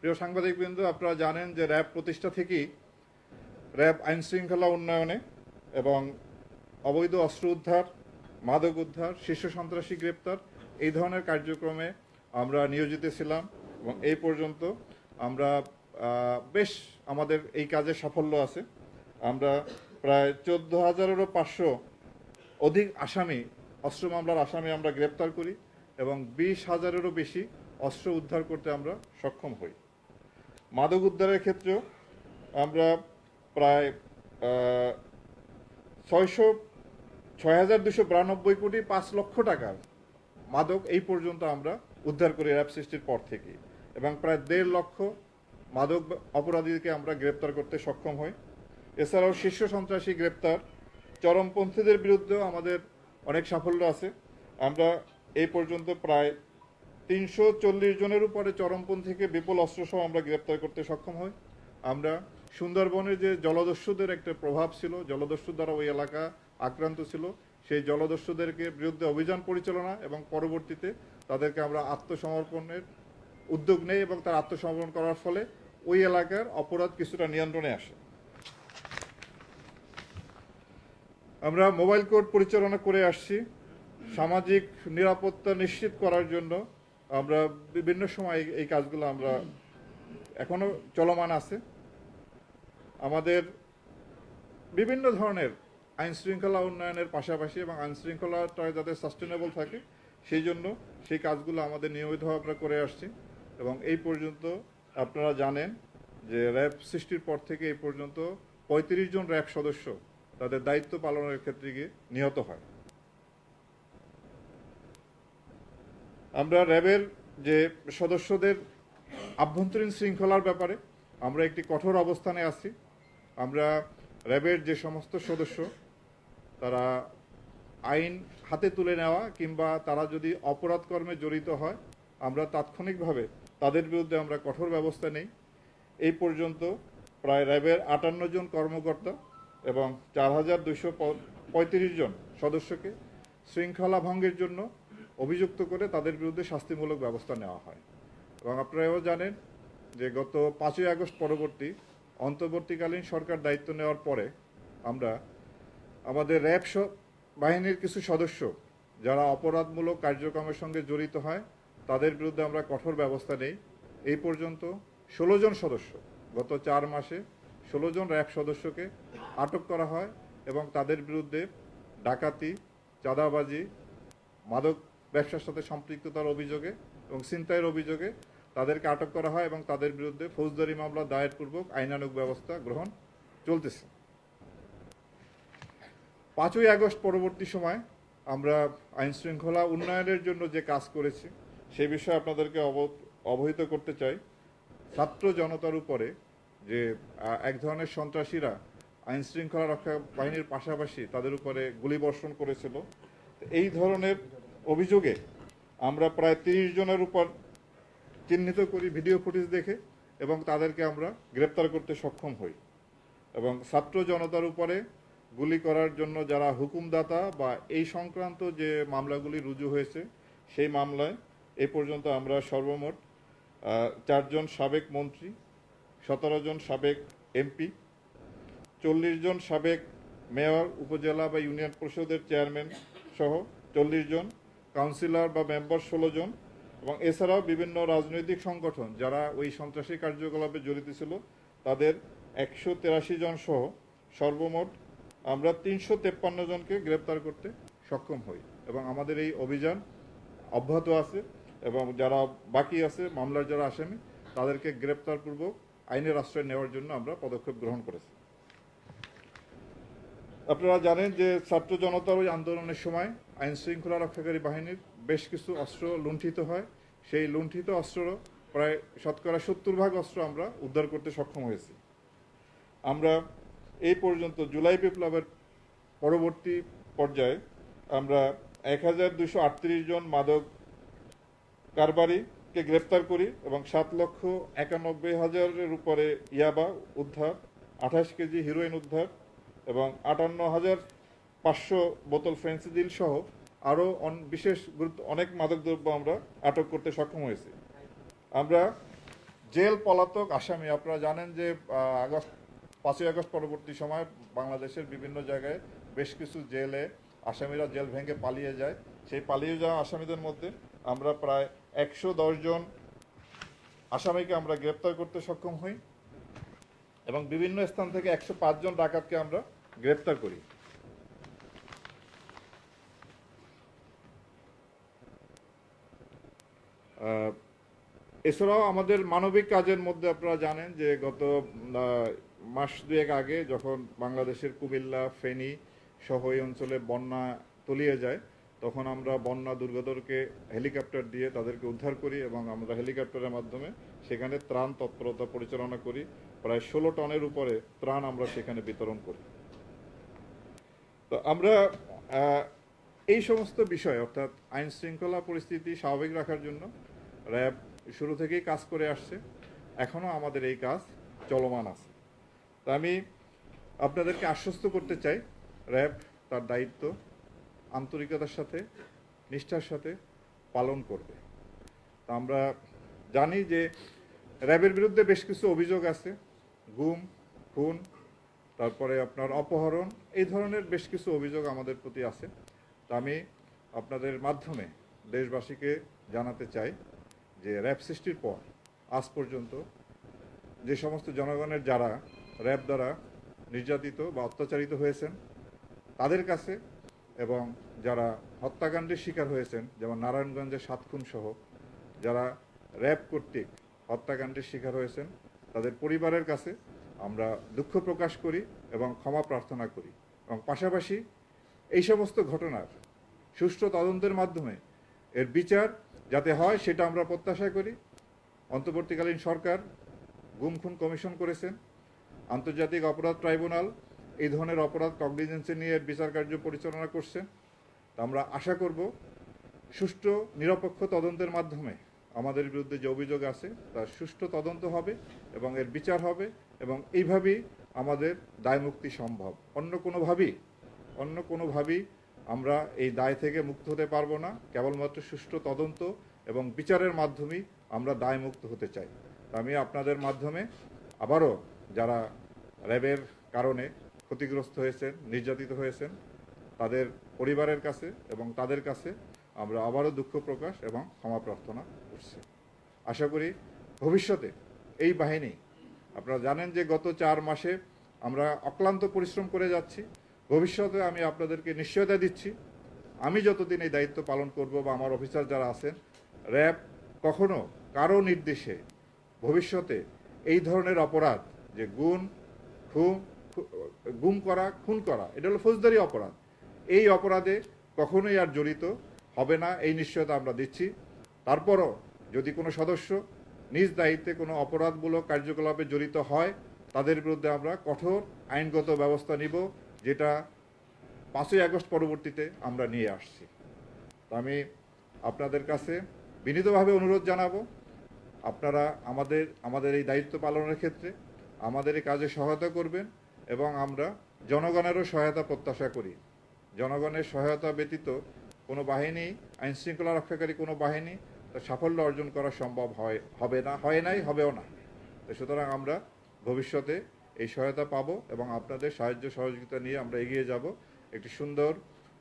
প্রিয় সাংবাদিকবৃন্দ, আপনারা জানেন যে র্যাব প্রতিষ্ঠা থেকেই র্যাব আইন শৃঙ্খলা উন্নয়নে এবং অবৈধ অস্ত্র উদ্ধার, মাদক উদ্ধার, শীর্ষ সন্ত্রাসী গ্রেপ্তার এই ধরনের কার্যক্রমে আমরা নিয়োজিত ছিলাম এবং এই পর্যন্ত আমরা বেশ আমাদের এই কাজে সাফল্য আছে। আমরা প্রায় চোদ্দ হাজারেরও পাঁচশো অধিক আসামি, অস্ত্র মামলার আসামি আমরা গ্রেপ্তার করি এবং বিশ হাজারেরও বেশি অস্ত্র উদ্ধার করতে আমরা সক্ষম হই। মাদক উদ্ধারের ক্ষেত্রেও আমরা প্রায় ছয়শো ছয় হাজার দুশো বিরানব্বই কোটি পাঁচ লক্ষ টাকার মাদক এই পর্যন্ত আমরা উদ্ধার করি র্যাব সৃষ্টির পর থেকে। এবং প্রায় দেড় লক্ষ মাদক অপরাধীকে আমরা গ্রেপ্তার করতে সক্ষম হই। এছাড়াও শীর্ষ সন্ত্রাসী গ্রেপ্তার চরমপন্থীদের বিরুদ্ধেও আমাদের অনেক সাফল্য আছে। আমরা এই পর্যন্ত প্রায় তিনশো চল্লিশ জনের উপরে চরমপন্থীকে বিপুল অস্ত্রসহ আমরা গ্রেপ্তার করতে সক্ষম হই। আমরা সুন্দরবনের যে জলদস্যুদের একটা প্রভাব ছিল জলদস্যু দ্বারা ওই এলাকা আক্রান্ত ছিল, সেই জলদস্যুদেরকে বিরুদ্ধে অভিযান পরিচালনা এবং পরবর্তীতে তাদেরকে আমরা আত্মসমর্পণের উদ্যোগ নেই এবং তার আত্মসমর্পণ করার ফলে ওই এলাকার অপরাধ কিছুটা নিয়ন্ত্রণে আসে। আমরা মোবাইল কোর্ট পরিচালনা করে আসছি। সামাজিক নিরাপত্তা নিশ্চিত করার জন্য আমরা বিভিন্ন সময় এই- কাজগুলো আমরা এখনও চলমান আছে। আমাদের বিভিন্ন ধরনের আইন শৃঙ্খলা উন্নয়নের পাশাপাশি এবং আইন শৃঙ্খলাটা যাতে সাস্টেনেবল থাকে, সেই জন্য সেই কাজগুলো আমাদের নিয়মিতভাবে আমরা করে আসছি এবং এই পর্যন্ত আপনারা জানেন যে র্যাব সৃষ্টির পর থেকে এই পর্যন্ত পঁয়ত্রিশ জন র্যাব সদস্য তাদের দায়িত্ব পালনের ক্ষেত্রে গিয়ে নিহত হয়। আমরা র্যাবের যে সদস্যদের আভ্যন্তরীণ শৃঙ্খলার ব্যাপারে আমরা একটি কঠোর অবস্থানে আছি। আমরা র্যাবের যে সমস্ত সদস্য, তারা আইন হাতে তুলে নেওয়া কিংবা তারা যদি অপরাধ কর্মে জড়িত হয়, আমরা তাৎক্ষণিকভাবে তাদের বিরুদ্ধে আমরা কঠোর ব্যবস্থা নেই। এই পর্যন্ত প্রায় র্যাবের আটান্ন জন কর্মকর্তা এবং চার হাজার পঁয়ত্রিশ জন সদস্যকে শৃঙ্খলা ভঙ্গের জন্য অভিযুক্ত করে তাদের বিরুদ্ধে শাস্তিমূলক ব্যবস্থা নেওয়া হয়। এবং আপনারাও জানেন যে গত পাঁচই আগস্ট পরবর্তী অন্তর্বর্তীকালীন সরকার দায়িত্ব নেওয়ার পরে আমরা আমাদের র্যাব বাহিনীর কিছু সদস্য যারা অপরাধমূলক কার্যক্রমের সঙ্গে জড়িত হয়, তাদের বিরুদ্ধে আমরা কঠোর ব্যবস্থা নেই। এই পর্যন্ত ষোলো জন সদস্য, গত চার মাসে ষোলো জন র্যাব সদস্যকে আটক করা হয় এবং তাদের বিরুদ্ধে ডাকাতি, চাঁদাবাজি, মাদক ব্যবসার সাথে সম্পৃক্ততার অভিযোগে এবং ছিনতাইয়ের অভিযোগে তাদেরকে আটক করা হয় এবং তাদের বিরুদ্ধে ফৌজদারি মামলা দায়েরপূর্বক আইনানুগ ব্যবস্থা গ্রহণ চলতেছে। পাঁচই আগস্ট পরবর্তী সময় আমরা আইন শৃঙ্খলা উন্নয়নের জন্য যে কাজ করেছি, সে বিষয়ে আপনাদেরকে অব- অবহিত করতে চাই। ছাত্র জনতার উপরে যে এক ধরনের সন্ত্রাসীরা আইন শৃঙ্খলা রক্ষা বাহিনীর পাশাপাশি তাদের উপরে গুলিবর্ষণ করেছিল এই ধরনের অভিযোগে আমরা প্রায় তিরিশ জনের উপর চিহ্নিত করি ভিডিও ফুটেজ দেখে এবং তাদেরকে আমরা গ্রেপ্তার করতে সক্ষম হই। এবং ছাত্র জনতার উপরে গুলি করার জন্য যারা হুকুমদাতা বা এই সংক্রান্ত যে মামলাগুলি রুজু হয়েছে, সেই মামলায় এ পর্যন্ত আমরা সর্বমোট চারজন সাবেক মন্ত্রী, সতেরো জন সাবেক এমপি, চল্লিশ জন সাবেক মেয়র, উপজেলা বা ইউনিয়ন পরিষদের চেয়ারম্যান সহ চল্লিশ জন কাউন্সিলর বা মেম্বার ষোলো জন এবং এছাড়াও বিভিন্ন রাজনৈতিক সংগঠন যারা ওই সন্ত্রাসী কার্যকলাপে জড়িত ছিল, তাদের একশো তেরাশি জন সহ সর্বমোট আমরা তিনশো তেপ্পান্ন জনকে গ্রেপ্তার করতে সক্ষম হই এবং আমাদের এই অভিযান অব্যাহত আছে এবং যারা বাকি আছে, মামলার যারা আসামি, তাদেরকে গ্রেপ্তারপূর্বক আইনের আশ্রয় নেওয়ার জন্য আমরা পদক্ষেপ গ্রহণ করেছি। আপনারা জানেন যে ছাত্র জনতার ওই আন্দোলনের সময় আইন শৃঙ্খলা রক্ষাকারী বাহিনীর বেশ কিছু অস্ত্র লুণ্ঠিত হয়। সেই লুণ্ঠিত অস্ত্র প্রায় শতকরা সত্তর ভাগ অস্ত্র আমরা উদ্ধার করতে সক্ষম হয়েছি। আমরা এই পর্যন্ত জুলাই বিপ্লবের পরবর্তী পর্যায়ে আমরা এক হাজার দুশো আটত্রিশ জন মাদক কারবারিকে গ্রেপ্তার করি এবং সাত লক্ষ একানব্বই হাজারের উপরে ইয়াবা উদ্ধার, আঠাশ কেজি হিরোইন উদ্ধার এবং আটান্ন হাজার পাঁচশো বোতল ফেন্সিডিল সহ আরও বিশেষ গুরুত্ব, অনেক মাদকদ্রব্য আমরা আটক করতে সক্ষম হয়েছি। আমরা জেল পলাতক আসামি, আপনারা জানেন যে আগস্ট, পাঁচই আগস্ট পরবর্তী সময় বাংলাদেশের বিভিন্ন জায়গায় বেশ কিছু জেলে আসামিরা জেল ভেঙে পালিয়ে যায়। সেই পালিয়ে যাওয়া আসামিদের মধ্যে আমরা প্রায় একশো জন আসামিকে আমরা গ্রেপ্তার করতে সক্ষম হই এবং বিভিন্ন স্থান থেকে একশো জন ডাকাতকে আমরা গ্রেপ্তার করি। এছাড়াও আমাদের মানবিক কাজের মধ্যে আপনারা জানেন যে গত মাস দুয়েক আগে যখন বাংলাদেশের কুমিল্লা, ফেনী সহ এই অঞ্চলে বন্যা তলিয়ে যায়, তখন আমরা বন্যা দুর্গতকে হেলিকপ্টার দিয়ে তাদেরকে উদ্ধার করি এবং আমরা হেলিকপ্টারের মাধ্যমে সেখানে ত্রাণ তৎপরতা পরিচালনা করি। প্রায় ষোলো টনের উপরে ত্রাণ আমরা সেখানে বিতরণ করি। তো আমরা এই সমস্ত বিষয়, অর্থাৎ আইন শৃঙ্খলা পরিস্থিতি স্বাভাবিক রাখার জন্য র্যাব শুরু থেকেই কাজ করে আসছে। এখনও আমাদের এই কাজ চলমান আছে। তা আমি আপনাদেরকে আশ্বস্ত করতে চাই, র্যাব তার দায়িত্ব আন্তরিকতার সাথে, নিষ্ঠার সাথে পালন করবে। তা আমরা জানি যে র্যাবের বিরুদ্ধে বেশ কিছু অভিযোগ আছে, গুম, খুন তারপরে আপনার অপহরণ, এই ধরনের বেশ কিছু অভিযোগ আমাদের প্রতি আছে। তা আমি আপনাদের মাধ্যমে দেশবাসীকে জানাতে চাই যে র্যাব সৃষ্টির পর, আজ পর্যন্ত যে সমস্ত জনগণের যারা র্যাব দ্বারা নির্যাতিত বা অত্যাচারিত হয়েছেন, তাদের কাছে এবং যারা হত্যাকাণ্ডের শিকার হয়েছেন, যেমন নারায়ণগঞ্জের সাত খুন সহ, যারা র্যাব কর্তৃক হত্যাকাণ্ডের শিকার হয়েছেন, তাদের পরিবারের কাছে আমরা দুঃখ প্রকাশ করি এবং ক্ষমা প্রার্থনা করি। এবং পাশাপাশি এই সমস্ত ঘটনার সুষ্ঠু তদন্তের মাধ্যমে এর বিচার যাতে হয় সেটা আমরা প্রত্যাশা করি। অন্তর্বর্তীকালীন সরকার গুম খুন কমিশন করেছেন। আন্তর্জাতিক অপরাধ ট্রাইব্যুনাল এই ধরনের অপরাধ কগনিজেন্সে নিয়ে এর বিচার কার্য পরিচালনা করছেন। তা আমরা আশা করব সুষ্ঠু, নিরপেক্ষ তদন্তের মাধ্যমে আমাদের বিরুদ্ধে যে অভিযোগ আছে তার সুষ্ঠু তদন্ত হবে এবং এর বিচার হবে। এবং এইভাবেই আমাদের দায়মুক্তি সম্ভব। অন্য কোনোভাবেই অন্য কোনোভাবেই আমরা এই দায় থেকে মুক্ত হতে পারব না। কেবলমাত্র সুষ্ঠু তদন্ত এবং বিচারের মাধ্যমেই আমরা দায়মুক্ত হতে চাই। আমি আপনাদের মাধ্যমে আবারও যারা র্যাবের কারণে ক্ষতিগ্রস্ত হয়েছেন, নির্যাতিত হয়েছেন, তাদের পরিবারের কাছে এবং তাদের কাছে আমরা আবারও দুঃখ প্রকাশ এবং ক্ষমা প্রার্থনা করছি। আশা করি ভবিষ্যতে এই বাহিনী আপনারা জানেন যে গত চার মাসে আমরা অক্লান্ত পরিশ্রম করে যাচ্ছি। ভবিষ্যতে আমি আপনাদেরকে নিশ্চয়তা দিচ্ছি। আমি যতদিন এই দায়িত্ব পালন করব বা আমার অফিসার যারা আছেন, র্যাব কখনো কারও নির্দেশে ভবিষ্যতে এই ধরনের অপরাধ যে গুণ খুন গুম করা, খুন করা, এটা হলো ফৌজদারি অপরাধ। এই অপরাধে কখনোই আর জড়িত হবে না, এই নিশ্চয়তা আমরা দিচ্ছি। তারপরও যদি কোনো সদস্য নিজ দায়িত্বে কোনো অপরাধমূলক কার্যকলাপে জড়িত হয়, তাদের বিরুদ্ধে আমরা কঠোর আইনগত ব্যবস্থা নিব, যেটা পাঁচই আগস্ট পরবর্তীতে আমরা নিয়ে আসছি। আমি আপনাদের কাছে বিনীতভাবে অনুরোধ জানাব, আপনারা আমাদের আমাদের এই দায়িত্ব পালনের ক্ষেত্রে আমাদের এই কাজে সহায়তা করবেন এবং আমরা জনগণেরও সহায়তা প্রত্যাশা করি। জনগণের সহায়তা ব্যতীত কোনো বাহিনী আইন শৃঙ্খলা রক্ষাকারী কোনো বাহিনী সাফল্য অর্জন করা সম্ভব হয়, হবে না, হয় নাই, হবেও না। সুতরাং আমরা ভবিষ্যতে এই সহায়তা পাবো এবং আপনাদের সাহায্য সহযোগিতা নিয়ে আমরা এগিয়ে যাব। একটি সুন্দর,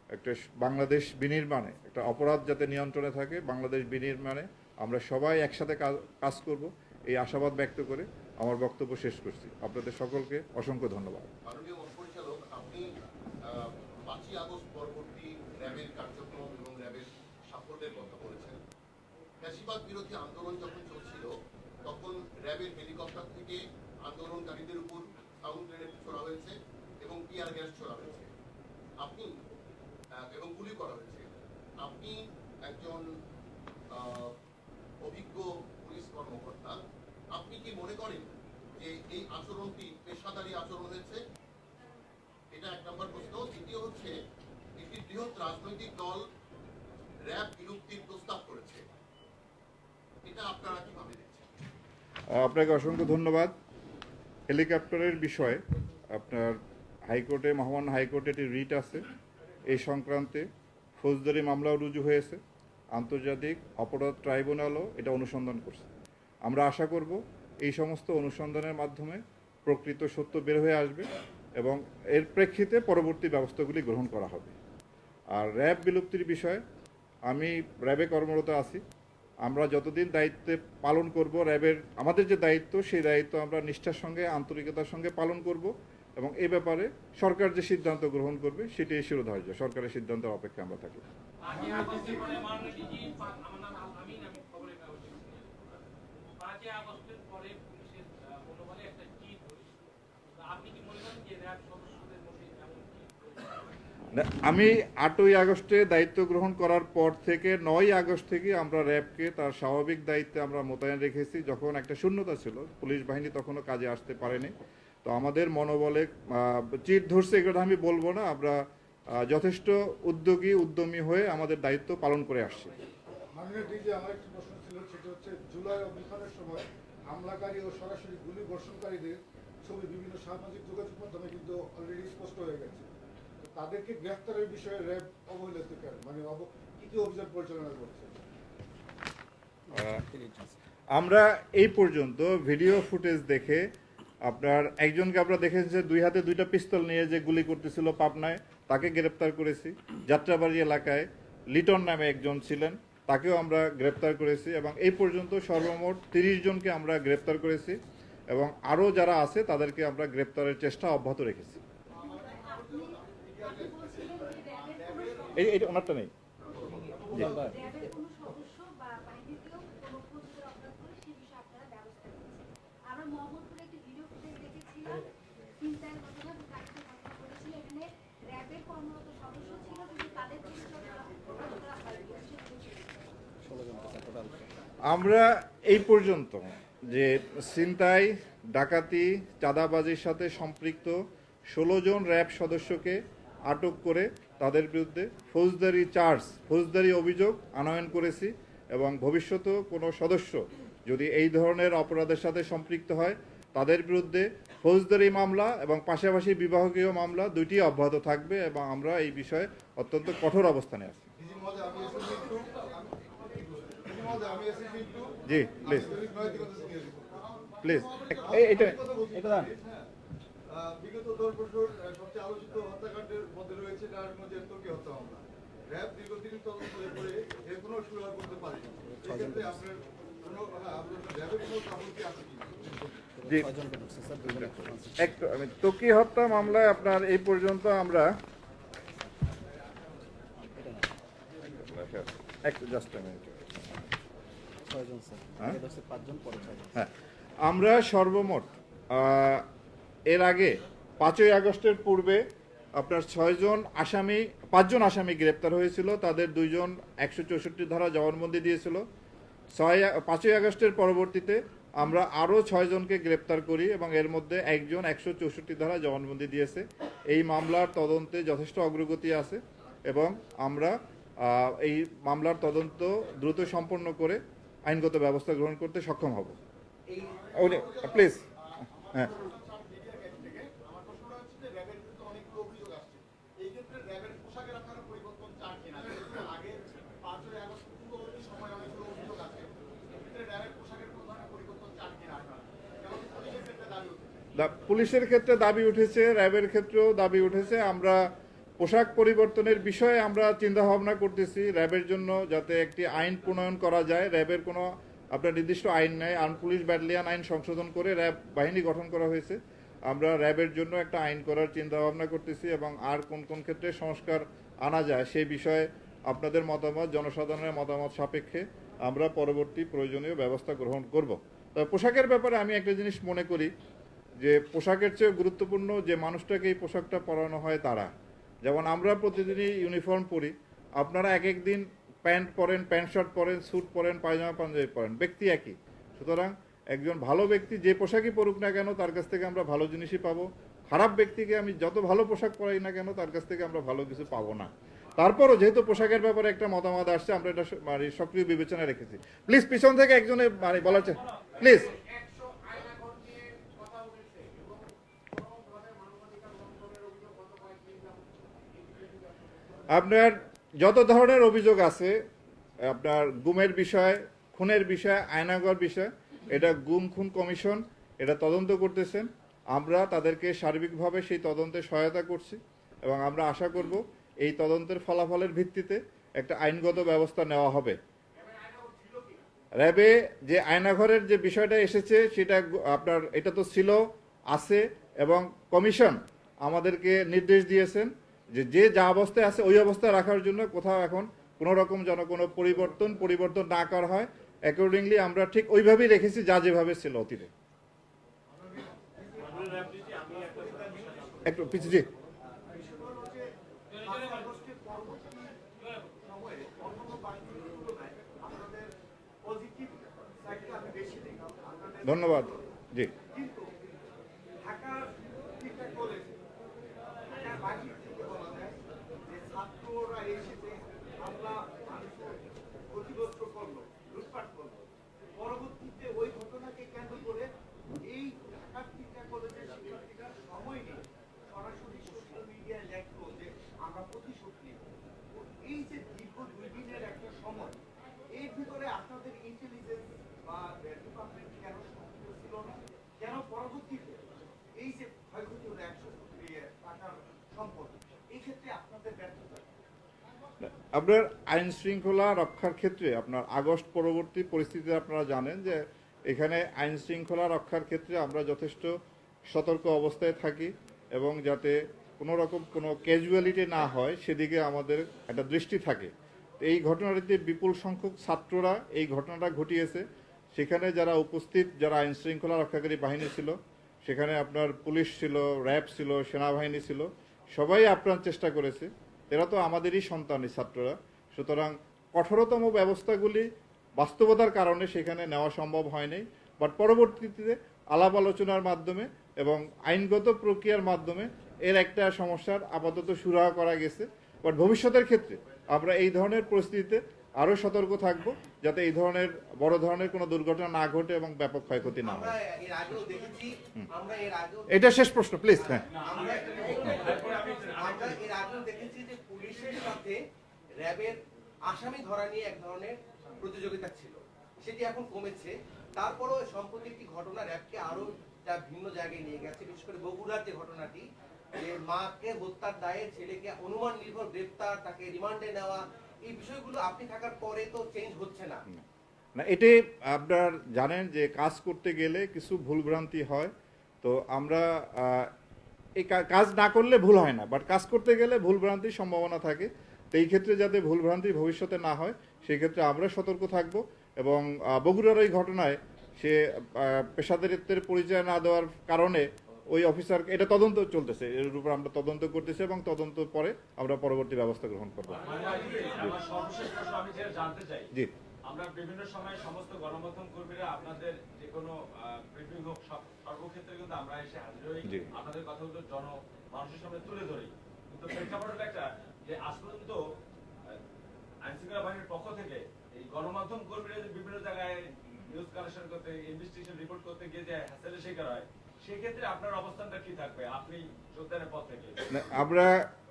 একটা বাংলাদেশ বিনির্মাণে, একটা অপরাধ যাতে নিয়ন্ত্রণে থাকে, বাংলাদেশ বিনির্মাণে আমরা সবাই একসাথে কাজ করব। এই আশাবাদ ব্যক্ত করে আমার বক্তব্য শেষ করছি। আপনাদের সকলকে অসংখ্য ধন্যবাদ মাননীয় মহাপরিচালক আপনি আহ, পাঁচই আগস্ট পরবর্তী র্যাবের কার্যক্রম এবং র্যাবের সাফল্যের কথা বলেছেন ফ্যাসিবাদ বিরোধী আন্দোলন যখন চলছিল, তখন র্যাবের হেলিকপ্টার থেকে আন্দোলনকারীদের উপর সাউন্ড গ্রেনেড ছোড়া হয়েছে এবং টিয়ার গ্যাস ছোড়া হয়েছে। আপনি এবং গুলি করা হয়েছে। আপনি একজন অভিজ্ঞ পুলিশ কর্মকর্তা, আপনি কি মনে করেন যে এই আচরণটি পেশাদারী আচরণ হয়েছে? এটা এক নম্বর প্রশ্ন। দ্বিতীয় হচ্ছে, একটি বৃহৎ রাজনৈতিক দল র্যাব বিলুপ্তির প্রস্তাব করেছে এটা আপনারা কীভাবে দেখছেন আপনাকে অসংখ্য ধন্যবাদ। হেলিকপ্টারের বিষয়ে আপনার হাইকোর্টে, মহামান্য হাইকোর্টে একটি রিট আছে। এই সংক্রান্তে ফৌজদারি মামলাও রুজু হয়েছে। আন্তর্জাতিক অপরাধ ট্রাইব্যুনালও এটা অনুসন্ধান করছে। আমরা আশা করব এই সমস্ত অনুসন্ধানের মাধ্যমে প্রকৃত সত্য বের হয়ে আসবে এবং এর প্রেক্ষিতে পরবর্তী ব্যবস্থাগুলি গ্রহণ করা হবে। আর র্যাব বিলুপ্তির বিষয়ে আমি র্যাবে কর্মরত আছি। আমরা যতদিন দায়িত্বে পালন করব, র্যাবের, আমাদের যে দায়িত্ব, সেই দায়িত্ব আমরা নিষ্ঠার সঙ্গে, আন্তরিকতার সঙ্গে পালন করব এবং এ ব্যাপারে সরকার যে সিদ্ধান্ত গ্রহণ করবে, সেটাই শিরোধার্য। সরকারের সিদ্ধান্তের অপেক্ষা আমরা থাকি। হয়েছিল আপনি কি মনে করেন যে র্যাব সদস্যদের মধ্যে এমন চিট হয়েছে না, আমি আটই আগস্টে দায়িত্ব গ্রহণ করার পর থেকে নয় আগস্ট থেকে আমরা র্যাবকে তার স্বাভাবিক দায়িত্বে আমরা মোতায়েন রেখেছি। যখন একটা শূন্যতা ছিল, পুলিশ বাহিনী তখনও কাজে আসতে পারেনি। তো আমাদের মনোবলে চিট ধরছে এগুলো, আমি বলব না, আমরা যথেষ্ট উদ্যোগী, উদ্যমী হয়ে আমাদের দায়িত্ব পালন করে আসছি। ছবি বিভিন্ন সামাজিক যোগাযোগ মাধ্যমে কিন্তু অলরেডি স্পষ্ট হয়ে গেছে। তাদেরকে গ্রেফতারের বিষয়ে র্যাব অবহেলিত কেন মানে কি কি অভিযান পরিচালনা করছে? আমরা এই পর্যন্ত ভিডিও ফুটেজ দেখে আপনার একজনকে আমরা দেখেছি যে দুই হাতে দুইটা পিস্তল নিয়ে যে গুলি করতেছিল পাবনায়, তাকে গ্রেপ্তার করেছি। যাত্রাবাড়ি এলাকায় লিটন নামে একজন ছিলেন, তাকেও আমরা গ্রেপ্তার করেছি এবং এই পর্যন্ত সর্বমোট তিরিশ জনকে আমরা গ্রেপ্তার করেছি এবং আরও যারা আছে তাদেরকে আমরা গ্রেপ্তারের চেষ্টা অব্যাহত রেখেছি। এই এটা ওনারটা নেই। আমরা এই পর্যন্ত যে ছিনতাই, ডাকাতি, চাঁদাবাজির সাথে সম্পৃক্ত ষোলো জন র্যাব সদস্যকে আটক করে তাদের বিরুদ্ধে ফৌজদারি চার্জ ফৌজদারি অভিযোগ আনয়ন করেছি এবং ভবিষ্যতেও কোনো সদস্য যদি এই ধরনের অপরাধের সাথে সম্পৃক্ত হয় তাদের বিরুদ্ধে ফৌজদারি মামলা এবং পাশাপাশি বিবাহকীয় মামলা দুইটি অব্যাহত থাকবে এবং আমরা এই বিষয়ে অত্যন্ত কঠোর অবস্থানে আছি। জি প্লিজ প্লিজ এটা। আহ, বিগত দশ বছর সবচেয়ে আলোচিত হত্যাকাণ্ডের মধ্যে রয়েছে নারায়ণগঞ্জের তর্কি হত্যা মামলা। র্যাব দীর্ঘদিন তদন্ত করে করে এর কোনো সুরাহা করতে পারেনি। সেক্ষেত্রে আপনার কোনো হ্যাঁ, আপনার র্যাবের কোনো আপত্তি আছে কি? জি। তকি হত্যা মামলায় আপনার এই পর্যন্ত আমরা হ্যাঁ? হ্যাঁ। আমরা সর্বমোট এর আগে পাঁচই আগস্টের পূর্বে আপনার ছয়জন আসামি পাঁচজন আসামি গ্রেপ্তার হয়েছিল। তাদের দুইজন একশো চৌষট্টি ধারা জবানবন্দি দিয়েছিল। ছয় পাঁচই আগস্টের পরবর্তীতে আমরা আরও ছয়জনকে গ্রেপ্তার করি এবং এর মধ্যে একজন একশো চৌষট্টি ধারা জবানবন্দি দিয়েছে। এই মামলার তদন্তে যথেষ্ট অগ্রগতি আছে এবং আমরা এই মামলার তদন্ত দ্রুত সম্পন্ন করে আইনগত ব্যবস্থা গ্রহণ করতে সক্ষম হব। প্লিজ হ্যাঁ আমার প্রশ্নটা হচ্ছে যে র্যাবের বিরুদ্ধে অনেকগুলো অভিযোগ আসছে এই ক্ষেত্রে র্যাবের পোশাকের আপনারা পরিবর্তন চান কিনা যেহেতু আগে পাঁচই আগস্ট পূর্ববর্তী সময় অনেকগুলো অভিযোগ আছে এক্ষেত্রে র্যাবের পোশাকের কোনো ধরনের পরিবর্তন চান কিনা আপনারা যেমন পুলিশের ক্ষেত্রে দাবি উঠেছে দা- পুলিশের ক্ষেত্রে দাবি উঠেছে, র্যাবের ক্ষেত্রেও দাবি উঠেছে। আমরা পোশাক পরিবর্তনের বিষয়ে আমরা চিন্তা ভাবনা করতেছি, র্যাবের জন্য যাতে একটি আইন প্রণয়ন করা যায়। র্যাবের কোনো আপনার নির্দিষ্ট আইন নেই আর্ম পুলিশ ব্যাটালিয়ান আইন সংশোধন করে র্যাব বাহিনী গঠন করা হয়েছে। আমরা র্যাবের জন্য একটা আইন করার চিন্তা ভাবনা করতেছি এবং আর কোন কোন ক্ষেত্রে সংস্কার আনা যায় সেই বিষয়ে আপনাদের মতামত, জনসাধারণের মতামত সাপেক্ষে আমরা পরবর্তী প্রয়োজনীয় ব্যবস্থা গ্রহণ করব। তবে পোশাকের ব্যাপারে আমি একটা জিনিস মনে করি। যে পোশাকের চেয়ে গুরুত্বপূর্ণ যে মানুষটাকে এই পোশাকটা পরানো হয় তারা। যেমন আমরা প্রতিদিনই ইউনিফর্ম পরি, আপনারা এক এক দিন প্যান্ট পরেন, প্যান্ট শার্ট পরেন, স্যুট পরেন, পায়জামা, পাঞ্জাবি পরেন, ব্যক্তি একই। সুতরাং একজন ভালো ব্যক্তি যে পোশাকই পরুক না কেন তার কাছ থেকে আমরা ভালো জিনিসই পাবো। খারাপ ব্যক্তিকে আমি যত ভালো পোশাক পরাই না কেন তার কাছ থেকে আমরা ভালো কিছু পাবো না। তারপরও যেহেতু পোশাকের ব্যাপারে একটা মতামত আসছে, আমরা এটা মানে সক্রিয় বিবেচনায় রেখেছি। প্লিজ, পিছন থেকে একজনে মানে বলার প্লিজ একশো আয়নাঘর নিয়ে কথা উঠেছে এবং কোনো ধরনের মানবাধিকার লঙ্ঘনের অভিযোগ গত কয়েকদিন যাবত আপনার যত ধরনের অভিযোগ আছে, আপনার গুমের বিষয়, খুনের বিষয় আয়নাগর বিষয়, এটা গুম খুন কমিশন, এটা তদন্ত করতেছেন। আমরা তাদেরকে সার্বিকভাবে সেই তদন্তে সহায়তা করছি এবং আমরা আশা করব এই তদন্তের ফলাফলের ভিত্তিতে একটা আইনগত ব্যবস্থা নেওয়া হবে। র্যাবে যে আয়নাঘরের যে বিষয়টা এসেছে, সেটা আপনার, এটা তো ছিল, আছে এবং কমিশন আমাদেরকে নির্দেশ দিয়েছেন। যে যে যা অবস্থায় আছে ওই অবস্থায় রাখার জন্য কোথাও এখন কোনো রকম যেন কোনো পরিবর্তন পরিবর্তন না করা হয়। অ্যাকর্ডিংলি আমরা ঠিক ওইভাবেই রেখেছি যা যেভাবে ছিল অতীতে। ধন্যবাদ, জি কিন্তু ঢাকার তিনটা কলেজে ঢাকার বাকি থেকে বলা যায় যে ছাত্ররা এসেছে হামলা মানুষের ক্ষতিগ্রস্ত করল লুটপাট করল পরবর্তীতে ওই ঘটনাকে কেন্দ্র করে এই ঢাকার তিনটা কলেজের শিক্ষার্থীরা সময় নিয়ে সরাসরি সোশ্যাল মিডিয়ায় লেখলো যে আমরা প্রতিশোধ নিব তো এই যে দীর্ঘ দুই দিনের একটা সময় এর ভিতরে আপনাদের ইন্টেলিজেন্স বা ডিপার্টমেন্ট কেন সক্রিয় ছিল না কেন পরবর্তীতে এই যে ক্ষয়ক্ষতি হলো একশো কোটি টাকার সম্পদ এই ক্ষেত্রে আপনাদের ব্যর্থতা কি? আপনার আইন শৃঙ্খলা রক্ষার ক্ষেত্রে আপনার আগস্ট পরবর্তী পরিস্থিতিতে আপনারা জানেন যে এখানে আইন শৃঙ্খলা রক্ষার ক্ষেত্রে আমরা যথেষ্ট সতর্ক অবস্থায় থাকি এবং যাতে কোনো রকম কোনো ক্যাজুয়ালিটি না হয়, সেদিকে আমাদের একটা দৃষ্টি থাকে। এই ঘটনাটিতে বিপুল সংখ্যক ছাত্ররা এই ঘটনাটা ঘটিয়েছে। সেখানে যারা উপস্থিত, যারা আইন শৃঙ্খলা রক্ষাকারী বাহিনী ছিল, সেখানে আপনার পুলিশ ছিল, র্যাব ছিল, সেনাবাহিনী ছিল, সবাই আপ্রাণ চেষ্টা করেছে। এরা তো আমাদেরই সন্তান এই ছাত্ররা। সুতরাং কঠোরতম ব্যবস্থাগুলি বাস্তবতার কারণে সেখানে নেওয়া সম্ভব হয়নি। বাট পরবর্তীতে আলাপ আলোচনার মাধ্যমে এবং আইনগত প্রক্রিয়ার মাধ্যমে এর একটা সমস্যার আপাতত সুরাহা করা গেছে। বাট ভবিষ্যতের ক্ষেত্রে আমরা এই ধরনের পরিস্থিতিতে আরও সতর্ক থাকব যাতে এই ধরনের বড় ধরনের কোনো দুর্ঘটনা না ঘটে এবং ব্যাপক ক্ষয়ক্ষতি না হয়। এটা শেষ প্রশ্ন প্লিজ হ্যাঁ। পুলিশের সাথে র্যাবের আসামি ধরা নিয়ে এক ধরনের প্রতিযোগিতা ছিল। সেটি এখন কমেছে। তারপরও সম্প্রতি একটি ঘটনা র্যাবকে আরও যা ভিন্ন জায়গায় নিয়ে গেছে, বিশেষ করে বগুড়ার যে ঘটনাটি, যে মাকে হত্যার দায়ে ছেলেকে অনুমান নির্ভর গ্রেপ্তার, তাকে রিমান্ডে নেওয়া, এই বিষয়গুলো আপনি থাকার পরে তো চেঞ্জ হচ্ছে না। না এটি আপনার জানেন যে কাজ করতে গেলে কিছু ভুলভ্রান্তি হয়। তো আমরা এই কাজ না করলে ভুল হয় না বাট কাজ করতে গেলে ভুলভ্রান্তির সম্ভাবনা থাকে। তো এই ক্ষেত্রে যাতে ভুলভ্রান্তি ভবিষ্যতে না হয় সেই ক্ষেত্রে আমরা সতর্ক থাকব এবং বগুড়ার ওই ঘটনায় সে পেশাদারিত্বের পরিচয় না দেওয়ার কারণে ওই অফিসার এটা তদন্ত চলতেছে এর উপর আমরা তদন্ত করতেছি এবং তদন্ত পরে আমরা পরবর্তী ব্যবস্থা গ্রহণ করব। জি। আমরা বিভিন্ন সময় সমস্ত গণমাধ্যম কর্মীরা আপনাদের যে কোনো ব্রিফিং হোক সব- সর্বক্ষেত্রে কিন্তু আমরা এসে হাজির হই। আপনাদের কথাগুলো জন মানুষের সামনে তুলে ধরি। কিন্তু প্রেক্ষাপটটা একটা যে আজ পর্যন্ত আইন বাহিনীর পক্ষ থেকে এই গণমাধ্যম কর্মীরা বিভিন্ন জায়গায় নিউজ কালেকশন করতে ইনভেস্টিগেশন রিপোর্ট করতে গিয়ে যে হ্যাসেলের শিকার হয় সেক্ষেত্রে আপনার অবস্থানটা কি থাকবে? আপনি যোগদানের পথ থেকে আমরা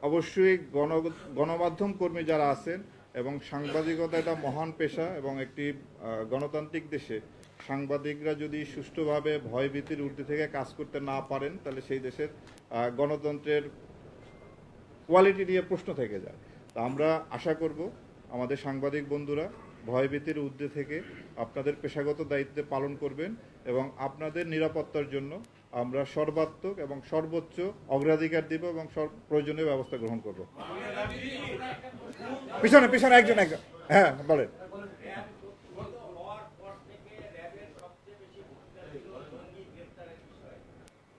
অবশ্যই গণ গণমাধ্যম কর্মী যারা আছেন এবং সাংবাদিকতা একটা মহান পেশা এবং একটি গণতান্ত্রিক দেশে সাংবাদিকরা যদি সুষ্ঠুভাবে ভয়ভীতির ঊর্ধ্বে থেকে কাজ করতে না পারেন, তাহলে সেই দেশের গণতন্ত্রের কোয়ালিটি নিয়ে প্রশ্ন থেকে যায়। তা আমরা আশা করব, আমাদের সাংবাদিক বন্ধুরা ভয়ভীতির ঊর্ধ্বে থেকে আপনাদের পেশাগত দায়িত্বে পালন করবেন এবং আপনাদের নিরাপত্তার জন্য আমরা সর্বাত্মক এবং সর্বোচ্চ অগ্রাধিকার দিব এবং প্রয়োজনীয় ব্যবস্থা গ্রহণ করব। পিছনে পিছনে, একজন একজন। হ্যাঁ বলেন হওয়ার পর থেকে র্যাবের সবচেয়ে বেশি ভূমিকা ছিল জঙ্গি গ্রেপ্তারের বিষয়ে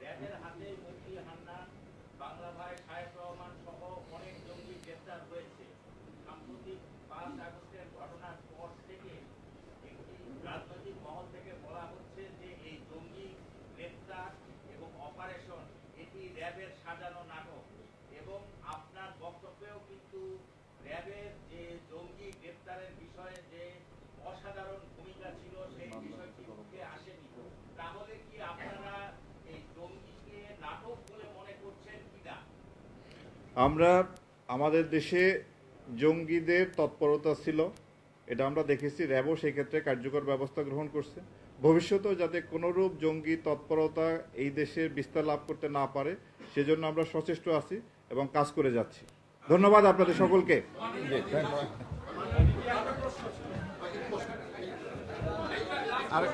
র্যাবের হাতে মুক্তি হান্নান বাংলা ভাই সাহেব রহমান সহ অনেক জঙ্গি গ্রেপ্তার হয়েছে সাম্প্রতিক পাঁচ আগস্টের ঘটনার পর থেকে একটি রাজনৈতিক মহল থেকে বলা হচ্ছে যে এই জঙ্গি গ্রেপ্তার এবং অপারেশন এটি র্যাবের সাজানো নাটক এবং আপনার বক্তব্যেও কিন্তু র্যাবের যে জঙ্গি গ্রেপ্তারের বিষয়ে যে অসাধারণ ভূমিকা ছিল সেই বিষয়টি উঠে আসেনি তাহলে কি আপনারা এই জঙ্গিকে নাটক বলে মনে করছেন কিনা আমরা আমাদের দেশে জঙ্গিদের তৎপরতা ছিল এটা আমরা দেখেছি র্যাবও সেই ক্ষেত্রে কার্যকর ব্যবস্থা গ্রহণ করছে। ভবিষ্যতেও যাতে কোনোরূপ জঙ্গি তৎপরতা এই দেশে বিস্তার লাভ করতে না পারে সেজন্য আমরা সচেষ্ট আছি এবং কাজ করে যাচ্ছি। ধন্যবাদ আপনাদের সকলকে। প্রশ্ন